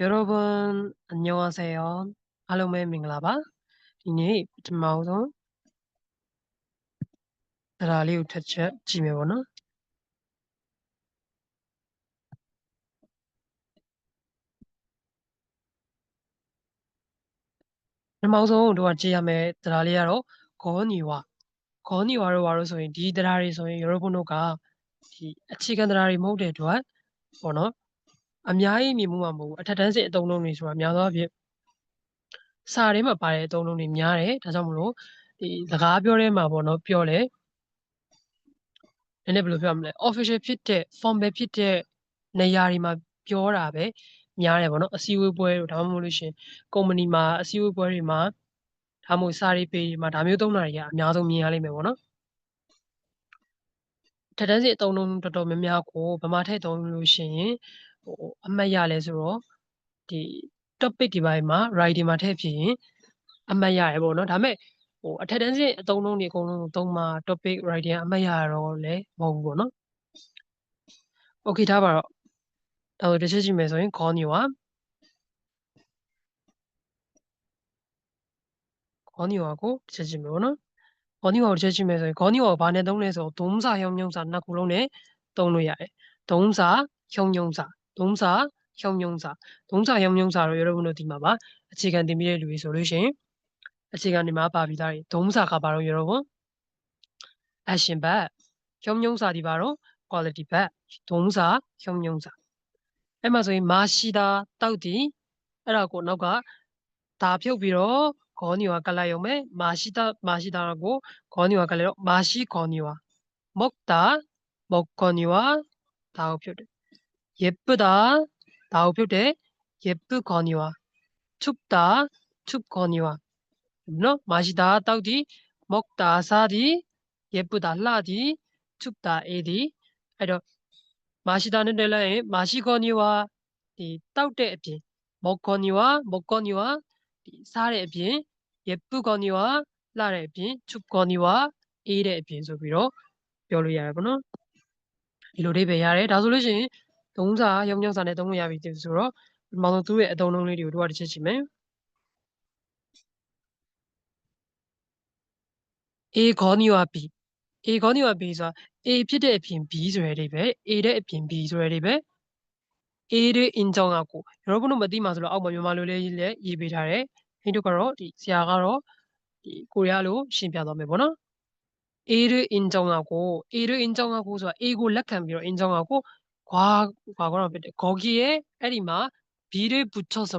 여러분 안녕하세요. အားလုံးပဲမင်္ဂလာပါဒီနေ့ပထမဆုံးတရားလေးကိုထပ်ချက်ကြည့်မယ်ပေါ့နော်ပထမဆုံးတို့ကကြည့်ရမယ်တရားလေးကတော့ဂေါနီဝါဂေါနီဝါတို့ဘာလို့ဆိုရင်ဒီတရားတွေဆိုရင်ယရောဘုန်တို့ကဒီအခြေခံတရားတွေမဟုတ်တဲ့အတွက်ပေါ့နော် အများကြီးမြင်မှုမှာမဟုတ်ဘူးအထက်တန်းစစ်အသုံးလုံးတွေဆိုတာများသောအားဖြင့်စာထဲမှာပါတဲ့အသုံးလုံးတွေများတယ်ဒါကြောင့်မလို့ဒီစကားပြောထဲမှာပေါ့နော်ပြောလဲနည်းနည်းဘယ်လိုပြောမလဲ official ဖြစ်တဲ့ formal ဖြစ်တဲ့နေရာတွေမှာပြောတာပဲများတယ်ပေါ့နော်အစည်းအဝေးပွဲတို့ဒါမှမဟုတ်လို့ရှင်ကုမ္ပဏီမှာအစည်းအဝေးပွဲတွေမှာဒါမှမဟုတ်စာရေးပေတွေမှာဒါမျိုးသုံးတာတွေကအများဆုံးမြင်ရလိမ့်မယ်ပေါ့နော်ထက်တန်းစီအသုံးလုံးတော်တော်များများကိုဗမာထည့်သုံးလို့ရှိရင် ဟိုအမှတ်ရလဲဆိုတော့ဒီ topic ဒီပိုင်းမှာ write ဒီမှာထည့်ဖြစ်ရင်အမှတ်ရတယ်ပေါ့နော်ဒါပေမဲ့ဟိုအထက်တန်းစစ်အသုံးလုံးတွေအကုန်လုံးသုံးမှာ topic writing အမှတ်ရတော့လည်းမဟုတ်ဘူးပေါ့နော် okay ထားပါတော့ဒါဆိုတစ်ချက်ကြည့်မယ်ဆိုရင် call new อ่ะ call new ကိုတစ်ချက်ကြည့်မယ်ပေါ့နော် call new ကိုတစ်ချက်ကြည့်မယ်ဆိုရင် call new ကိုဘာနဲ့သုံးလဲဆိုတော့ဒုံးစာရုံညုံစာနှစ်ခုလုံးနဲ့သုံးလို့ရတယ်ဒုံးစာရုံညုံစာ ဒုံးစာရုံညုံစာဒုံးစာရုံညုံစာတော့여러분တို့ဒီမှာပါအခြေခံသင်ပြီးတဲ့လူတွေဆိုလို့ရှိရင်အခြေခံဒီမှာပါပြီးသားတွေဒုံးစာကပါတော့ 여러분 action verb ရုံညုံစာဒီပါတော့ quality verb ဒုံးစာရုံညုံစာအဲ့မှာဆိုရင်မာရှိတာတောက်တီအဲ့ဒါကိုနောက်ကဒါဖြုတ်ပြီးတော့ခေါနီဝါကလိုက်ရုံပဲမာရှိတာမာရှိတာကိုခေါနီဝါကလိုက်တော့မာရှိခေါနီဝါမုတ်တာမုတ်ခေါနီဝါဒါကိုဖြုတ်တယ် 예쁘다ဒါကိုဖြုတ်တယ်예쁘ခေါနီဝါ춥다 춥ခေါနီဝါနော်မာရှိတာတောက်တီမုတ်တာစားတီ예쁘다လှတီ춥다အေးတီအဲ့တော့မာရှိတာနဲ့တွဲလိုက်ရင်မာရှိခေါနီဝါဒီတောက်တဲ့အပြင်မော်ခေါနီဝါမော်ခေါနီဝါဒီစားတဲ့အပြင်예쁘ခေါနီဝါလှတဲ့အပြင်춥ခေါနီဝါအေးတဲ့အပြင်ဆိုပြီးတော့ပြောလို့ရတယ်ပေါ့နော်ဒီလိုလေးပဲရတယ်ဒါဆိုလို့ရှိရင် သုံးစာရုံညောင်းစာနဲ့သုံးလို့ရပြီဆိုတော့ဒီမှာဆိုသူ့ရဲ့အသုံးလုံးလေးတွေကိုတို့ကတစ်ချက်ချိန်မယ် A ခေါနီဝါ B A ခေါနီဝါ B ဆိုတာ A ဖြစ်တဲ့အပြင် B ဆိုရဲတွေပဲ A တဲ့အပြင် B ဆိုရဲတွေပဲ A တွေ in ကြောင်းကကိုရောဘုလို့မသိမှဆိုတော့အောက်မှာမြန်မာလိုလေးလည်းရေးပေးထားတယ်ဟိတို့ကတော့ဒီဆရာကတော့ဒီကိုရီးယားလိုရှင်းပြသွားမယ်ပေါ့နော် A တွေ in ကြောင်းကကို A တွေ in ကြောင်းကကိုဆိုတာ A ကိုလက်ခံပြီးတော့ in ကြောင်းကကို ခွာခွာကတော့ဖြစ်တယ်ဂေါ်ဂီရဲ့အဲ့ဒီမှာ B တွေ붙여서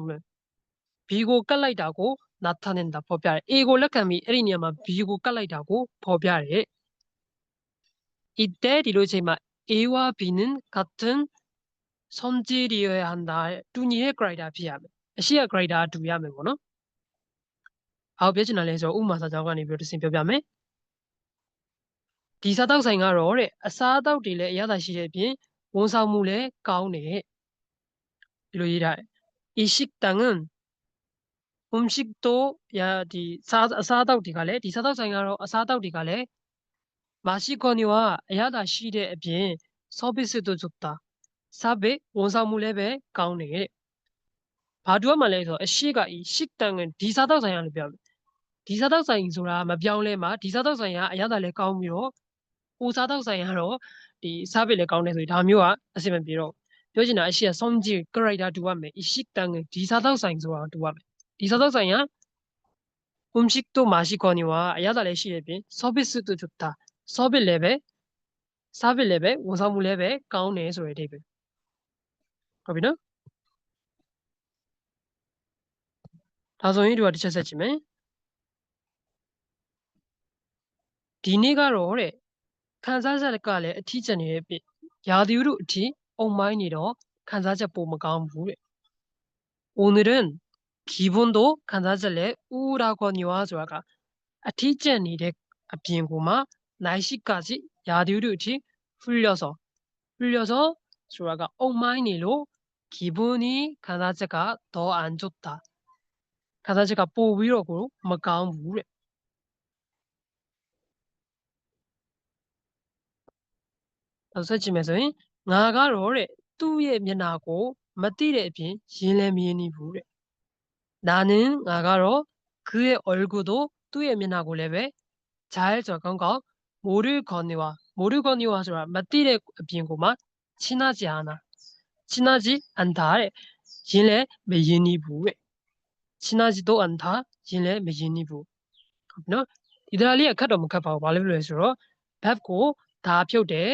B ကိုကတ်လိုက်တာကိုနာထာနေတာဖော်ပြတယ် A ကိုလက်ခံပြီးအဲ့ဒီနေရာမှာ B ကိုကတ်လိုက်တာကိုဖော်ပြတယ်이때ဒီလိုချိန်မှာ A와 B는 같은 성질이어야 한다. 뚜니의 그라이다 비하면. 시야 그라이다 두야면 뭐노? 아홉 배 지날래서 우마사 자관이 벼도 심 벼벼면. ဒီစားတောက်ဆိုင်ကတော့တဲ့အစားအသောက်တွေလည်းအရသာရှိတဲ့အပြင် ဝန်ဆောင်မှုလည်းကောင်းတယ်ဒီလိုရေးထားတယ်အီရှိတန်ငန်အုံရှိတိုရာဒီစားအစားအသောက်တွေကလည်းဒီစားသောက်ဆိုင်ကတော့အစားအသောက်တွေကလည်းမရှိကောနီဝါအရသာရှိတဲ့အပြင် service တို့ဇုတ်တာစားပေဝန်ဆောင်မှုလည်းပဲကောင်းတယ်ဘာတူမှလဲဆိုအရှိကအီရှိတန်ငန်ဒီစားသောက်ဆိုင်ကလည်းပြောတယ်ဒီစားသောက်ဆိုင်ဆိုတာမပြောင်းလဲမှာဒီစားသောက်ဆိုင်ကအရသာလည်းကောင်းပြီးတော့ ဟိုစားတော့ဆိုင်ကတော့ဒီစားပစ်လည်းကောင်းတယ်ဆိုရင်ဒါမျိုးကအဆင်မပြေတော့ပြောချင်တာအရှိကစွန်ဂျီ character တူရမယ်။ဤရှစ်တန်ကဒီစားတော့ဆိုင်ဆိုတာတူရမယ်။ဒီစားတော့ဆိုင်က음식도맛이거니와အရသာလည်းရှိတဲ့ပြင် service တို့좋다။ service လည်းပဲ service လည်းပဲဝန်ဆောင်မှုလည်းပဲကောင်းတယ်ဆိုတဲ့အဓိပ္ပာယ်ဟုတ်ပြီနော်ဒါဆိုရင်ဒီကတစ် ချက်ဆက်ကြည့်မယ်ဒီနေ့ကတော့တဲ့ခံစားချက်ကလည်းအထီးကျန်နေတဲ့ပြရာသီဥတုအထီးအုံမိုင်းနေတော့ခံစားချက်ပိုမကောင်းဘူးတဲ့오늘은기분도간사절에우울하거니와ဆိုတာကအထီးကျန်နေတဲ့အပြင်ကိုမှ날씨까지ရာသီဥတုအထီး풀려서풀려서ဆိုတာကအုံမိုင်းနေလို့ 기분이 간사제가 더 안 좋다. 간사제가 뽀위로고 뭐가운 무래. 서지면서 나가 로래 뚜에 면하고 맞디레빈 실레미니부레 나는 나가로 그의 얼굴도 뚜에 면하고 레베 잘 적은거 모를 거니와 모를 거니와 소라 맞디레 빈고마 친하지 않아 친하지 않다래 실레 메이니부레 친하지도 않다 실레 메이니부 နော်ဒီတရားလေးကခတ်တော့မခတ်ပါဘူးဘာလို့လဲဆိုတော့ verb ကိုဒါဖြုတ်တယ်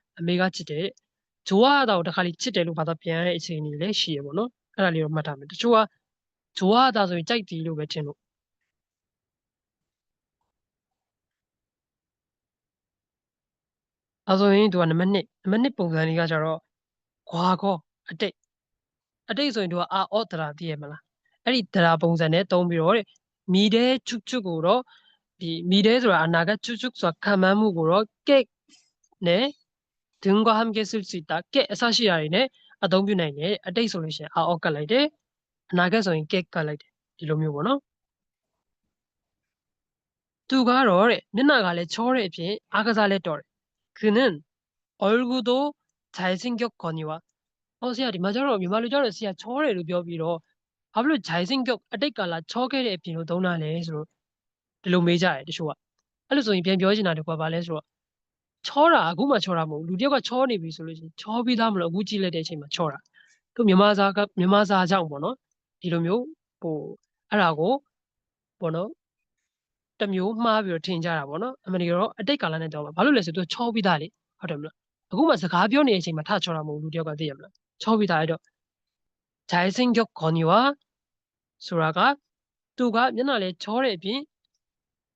အမေကချစ်တယ်ဂျိုးကတော့တခါလေးချစ်တယ်လို့ဘာသာပြန်ရတဲ့အချိန်ကြီးလည်းရှိရပေါ့နော်အဲ့ဒါလေးတော့မှတ်ထားမယ်တချို့ကဂျိုးကတော့ဆိုရင်ကြိုက်တယ်လို့ပဲထင်လို့အဲဆိုရင်သူကနံပါတ်1နံပါတ်1ပုံစံလေးကကျတော့ဂွာကောအတိတ်အတိတ်ဆိုရင်သူကအာအော့ဒရာသိရမလားအဲ့ဒီဒရာပုံစံနဲ့တုံးပြီးတော့တဲ့မီတဲ့ချွတ်ချွတ်ကိုတော့ဒီမီတဲ့ဆိုတာအနာကချွတ်ချွတ်ဆိုတာခံမှန်းမှုကိုတော့ကက်နဲ့ 등과 함께 쓸 수 있다. get အစရှိရာတွေနဲ့အသုံးပြုနိုင်တယ်အတိတ်ဆိုလို့ရှိရင်အာအော့ကတ်လိုက်တယ်အနာဂတ်ဆိုရင် get ကတ်လိုက်တယ်ဒီလိုမျိုးပေါ့နော်သူကတော့တဲ့မျက်နှာကလည်းချောတဲ့အပြင်အားကစားလည်းတော်တယ်그는얼굴도잘생겼거니와 어ဆရာဒီမှာကျတော့မြန်မာလူကျတော့ဆရာချောတယ်လို့ပြောပြီးတော့ဘာဖြစ်လို့ဂျိုင်စင်ကျုပ်အတိတ်ကာလချောခဲ့တဲ့အပြင်လို့သုံးတာလဲဆိုတော့ဒီလိုမေးကြတယ်တချို့ကအဲ့လိုဆိုရင်ပြန်ပြောချင်တာတကွာဘာလဲဆိုတော့ ချောတာအခုမှချောတာမဟုတ်ဘူးလူတယောက်ကချောနေပြီဆိုလို့ရှိရင်ချောပြီးသားမလို့အခုကြည့်လိုက်တဲ့အချိန်မှာချောတာသူမြန်မာစာကမြန်မာစာကြောင့်ပေါ့နော်ဒီလိုမျိုးဟိုအဲ့ဒါကိုပေါ့နော်တမျိုးမှားပြီးတော့ထင်ကြတာပေါ့နော်အမေရိကန်တော့အတိတ်ကာလနဲ့ကြောင်းပါဘာလို့လဲဆိုတော့သူချောပြီးသားလေဟုတ်တယ်မလားအခုမှစကားပြောနေတဲ့အချိန်မှာထချောတာမဟုတ်လူတယောက်ကသိရမလားချောပြီးသားအဲ့တော့ဂျိုင်စင်ကျော်ကွန်ယွာဆိုတာကသူကမျက်နှာလဲချောတဲ့အပြင်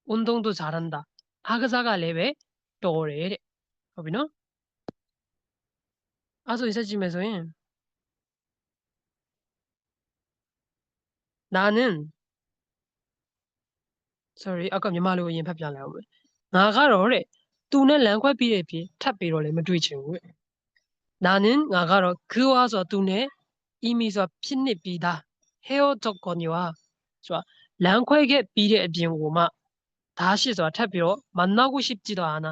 ဝန်တုံးတို့ဇာရန်တာအားကစားကလည်းပဲ တော်တယ်တဲ့ဟုတ်ပြီနော်အဲ့ဆိုဆက်ကြည့်မယ်ဆိုရင်နာနင် sorry အကမြန်မာလိုအရင်ဖတ်ပြလိုက်အောင်မယ်ငါကတော့တဲ့သူနဲ့လမ်းခွဲပြီးတဲ့အပြင်ထပ်ပြီးတော့လည်းမတွေ့ချင်ဘူးတဲ့နာနင်ငါကတော့ခူဝါဆိုသူနဲ့အီမီဆိုဖြစ်နစ်ပြီးသားဟဲဟောတော့ကောညွာဆိုတာလမ်းခွဲခဲ့ပြီးတဲ့အပြင်ကိုမှဒါရှိဆိုတာထပ်ပြီးတော့မနောက်ကိုရှိကြည့်တော့အာနာ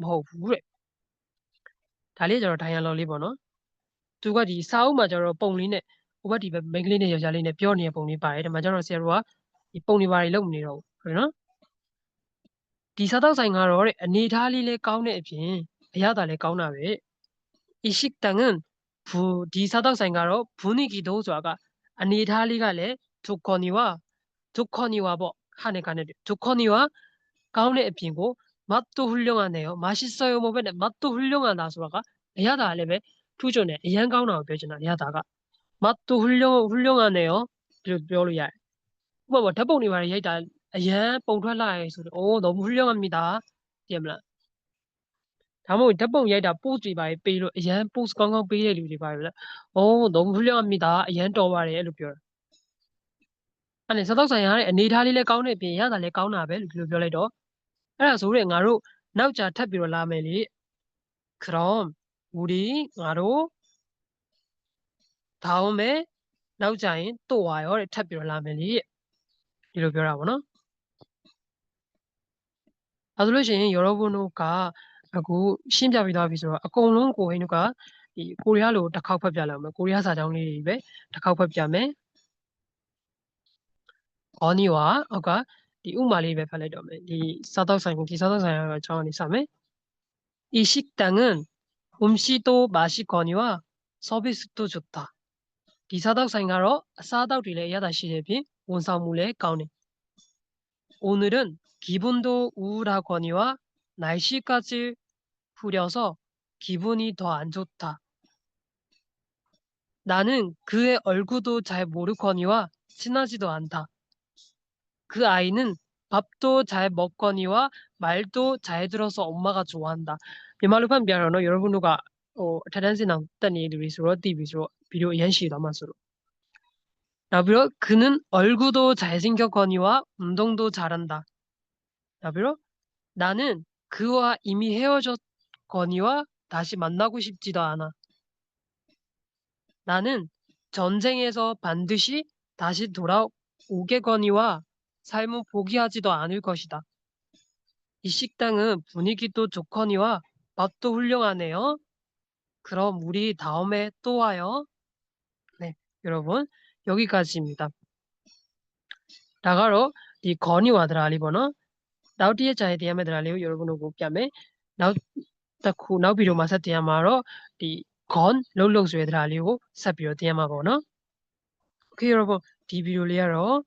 မဟုတ်ဘူးတဲ့ဒါလေးကျွန်တော် dialogue လေးပေါ့နော်သူကဒီစာအုပ်မှာကျွန်တော်ပုံလေးနဲ့ဟိုဘက်ဒီဘက် main ကလေးနဲ့ယောက်ျားလေးနဲ့ပြောနေတဲ့ပုံလေးပါတယ်ဒါမှကျွန်တော်ဆရာတို့ကဒီပုံတွေပါတွေလုပ်မနေတော့ဘူးဟုတ်နော်ဒီစားတော့ဆိုင်ကတော့တဲ့အနေထားလေးလဲကောင်းတဲ့အပြင်အရသာလဲကောင်းတာပဲအရှိတန်ငန်ဘူဒီစားတော့ဆိုင်ကတော့ဘူနီကီဒိုးဆိုတာကအနေထားလေးကလည်းဒုခွန်နီဝါဒုခွန်နီဝါပေါ့ခါနေခါနေဒုခွန်နီဝါကောင်းတဲ့အပြင်ကို 맛도 훌륭하네요. 맛있어요. 뭐 ben에 맛도 훌륭하다 소라가 야다 알레베 투존에 이양 가운데 표현나 야다가 맛도 훌륭 훌륭하네요. ပြောလို့ရတယ်။ဥပမာဓာတ်ပုံတွေပါရိုက်တာအရန်ပုံထွက်လာရဲဆိုတော့အိုး 너무 훌륭합니다. သိရမလား။ဒါမှမဟုတ်ဓာတ်ပုံရိုက်တာ post တွေပါပေးလို့အရန် post ကောင်းကောင်းပေးတဲ့လူတွေပါပဲ။အိုး 너무 훌륭합니다. အရန်တော်ပါတယ်အဲ့လိုပြောတာအဲ့နဲ့စားတော့ဆိုင်ရတဲ့အနေထားလေးလည်းကောင်းတဲ့အပြင်ရတာလည်းကောင်းတာပဲလို့ဒီလိုပြောလိုက်တော့ အဲ့ဒါဆိုရင်ငါတို့နောက်ကြထပ်ပြီးတော့လာမယ်လေခရောမ်ဝူဒီငါတို့ဒါအောင်မယ်နောက်ကြရင်တို့ဝါရောတဲ့ထပ်ပြီးတော့လာမယ်လေဒီလိုပြောတာပေါ့နော်အဲဆိုလို့ရှိရင်ယောရောဘုန်းတို့ကအခုရှင်းပြပြီးသားပြီဆိုတော့အကုန်လုံးကိုဟင်းတို့ကဒီကိုရီးယားလိုတစ်ခေါက်ဖတ်ပြလောက်မယ်ကိုရီးယားစာကြောင်းလေးတွေပဲတစ်ခေါက်ဖတ်ပြမယ်။အော်နီဝါအောက်က ဒီဥမာလေးပဲဖတ်လိုက်တော့မယ်ဒီစားတော့ဆိုင်ကိုဒီစားတော့ဆိုင်ကတော့ကျွန်တော်နေစမယ်이식당은음식도맛있거니와서비스도좋다 ဒီစားတောက်ဆိုင်ကတော့အစားအသောက်တွေလည်းအရသာရှိတဲ့ပြင်ဝန်ဆောင်မှုလည်းကောင်းတယ် 오늘은 기분도 우울하거니와 날씨까지 흐려서 기분이 더 안 좋다. 나는 그의 얼굴도 잘 모르거니와 친하지도 않다. 그 아이는 밥도 잘 먹거니와 말도 잘 들어서 엄마가 좋아한다. 비디오 연시 남아서로. 나비로 그는 얼굴도 잘생겼거니와 운동도 잘한다. 나비로 나는 그와 이미 헤어졌거니와 다시 만나고 싶지도 않아. 나는 전쟁에서 반드시 다시 돌아오겠거니와 삶은 포기하지도 않을 것이다. 이 식당은 분위기도 좋거니와 맛도 훌륭하네요. 그럼 우리 다음에 또 와요. 네, 여러분 여기까지입니다. 라가로 이 건이와 드라리버너 나우디에 자에 대하면 드라리오 여러분의 고기함에 나우 딱후 나우비로 마사티야마로 이 건, 롤록스에 드라리오 사비로 디야마버너 오케이 여러분 디 비디오 리아로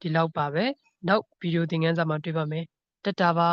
ဒီလောက်ပါပဲနောက်ဗီဒီယိုသင်ခန်းစာမှာတွေ့ပါမယ်တက်တာပါ